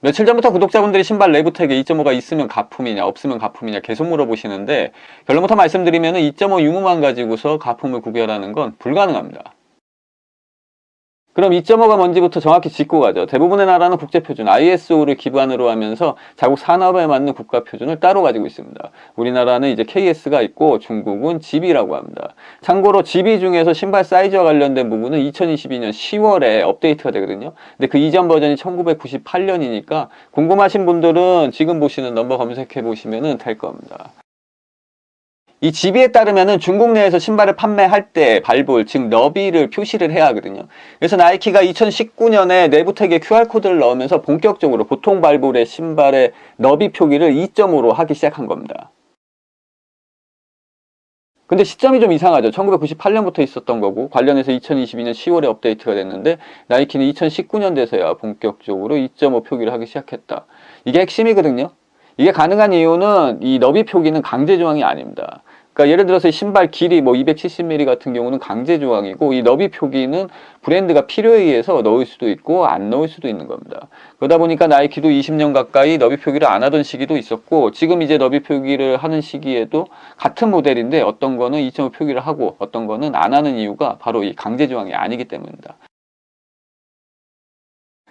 며칠 전부터 구독자분들이 신발 내부택에 2.5가 있으면 가품이냐 없으면 가품이냐 계속 물어보시는데 결론부터 말씀드리면 2.5 유무만 가지고서 가품을 구별하는 건 불가능합니다. 그럼 2.5가 뭔지부터 정확히 짚고 가죠. 대부분의 나라는 국제표준 ISO를 기반으로 하면서 자국 산업에 맞는 국가 표준을 따로 가지고 있습니다. 우리나라는 이제 KS가 있고 중국은 GB라고 합니다. 참고로 GB 중에서 신발 사이즈와 관련된 부분은 2022년 10월에 업데이트가 되거든요. 근데 그 이전 버전이 1998년이니까 궁금하신 분들은 지금 보시는 넘버 검색해 보시면 될 겁니다. 이 GB에 따르면은 중국 내에서 신발을 판매할 때 발볼, 즉 너비를 표시를 해야 하거든요. 그래서 나이키가 2019년에 내부 택에 QR코드를 넣으면서 본격적으로 보통 발볼의 신발의 너비 표기를 2.5로 하기 시작한 겁니다. 근데 시점이 좀 이상하죠. 1998년부터 있었던 거고 관련해서 2022년 10월에 업데이트가 됐는데 나이키는 2019년 돼서야 본격적으로 2.5 표기를 하기 시작했다. 이게 핵심이거든요. 이게 가능한 이유는 이 너비 표기는 강제 조항이 아닙니다. 그러니까 예를 들어서 이 신발 길이 뭐 270mm 같은 경우는 강제 조항이고 이 너비 표기는 브랜드가 필요에 의해서 넣을 수도 있고 안 넣을 수도 있는 겁니다. 그러다 보니까 나이키도 20년 가까이 너비 표기를 안 하던 시기도 있었고 지금 이제 너비 표기를 하는 시기에도 같은 모델인데 어떤 거는 2.5 표기를 하고 어떤 거는 안 하는 이유가 바로 이 강제 조항이 아니기 때문입니다.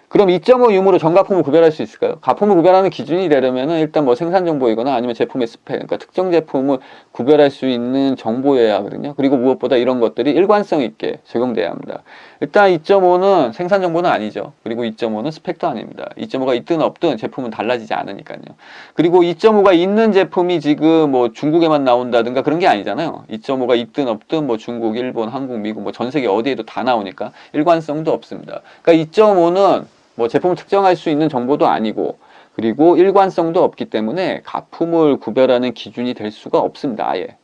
그럼 2.5 유무로 전가품을 구별할 수 있을까요? 가품을 구별하는 기준이 되려면은 일단 뭐 생산 정보이거나 아니면 제품의 스펙, 그러니까 특정 제품을 구별할 수 있는 정보여야 하거든요. 그리고 무엇보다 이런 것들이 일관성 있게 적용돼야 합니다. 일단 2.5는 생산 정보는 아니죠. 그리고 2.5는 스펙도 아닙니다. 2.5가 있든 없든 제품은 달라지지 않으니까요. 그리고 2.5가 있는 제품이 지금 뭐 중국에만 나온다든가 그런 게 아니잖아요. 2.5가 있든 없든 뭐 중국, 일본, 한국, 미국 뭐 전 세계 어디에도 다 나오니까 일관성도 없습니다. 그러니까 2.5는 뭐 제품을 특정할 수 있는 정보도 아니고 그리고 일관성도 없기 때문에 가품을 구별하는 기준이 될 수가 없습니다. 아예.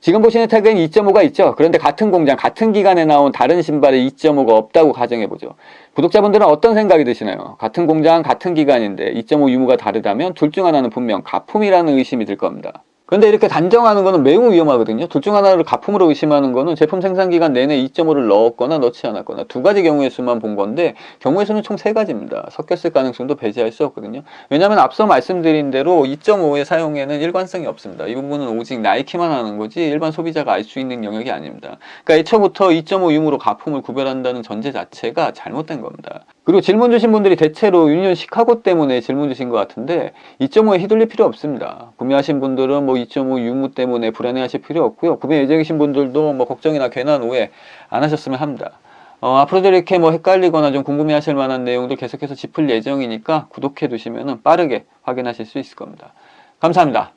지금 보시는 태그엔 2.5가 있죠. 그런데 같은 공장, 같은 기간에 나온 다른 신발에 2.5가 없다고 가정해보죠. 구독자분들은 어떤 생각이 드시나요? 같은 공장, 같은 기간인데 2.5 유무가 다르다면 둘 중 하나는 분명 가품이라는 의심이 들 겁니다. 그런데 이렇게 단정하는 거는 매우 위험하거든요. 둘 중 하나를 가품으로 의심하는 거는 제품 생산 기간 내내 2.5를 넣었거나 넣지 않았거나 두 가지 경우의 수만 본 건데 경우의 수는 총 세 가지입니다. 섞였을 가능성도 배제할 수 없거든요. 왜냐하면 앞서 말씀드린 대로 2.5의 사용에는 일관성이 없습니다. 이 부분은 오직 나이키만 하는 거지 일반 소비자가 알 수 있는 영역이 아닙니다. 그러니까 애초부터 2.5 유무로 가품을 구별한다는 전제 자체가 잘못된 겁니다. 그리고 질문 주신 분들이 대체로 유니온 시카고 때문에 질문 주신 것 같은데 2.5에 휘둘릴 필요 없습니다. 구매하신 분들은 뭐 2.5 유무 때문에 불안해하실 필요 없고요. 구매 예정이신 분들도 뭐 걱정이나 괜한 오해 안 하셨으면 합니다. 어, 앞으로도 이렇게 뭐 헷갈리거나 좀 궁금해하실 만한 내용들 계속해서 짚을 예정이니까 구독해 두시면 빠르게 확인하실 수 있을 겁니다. 감사합니다.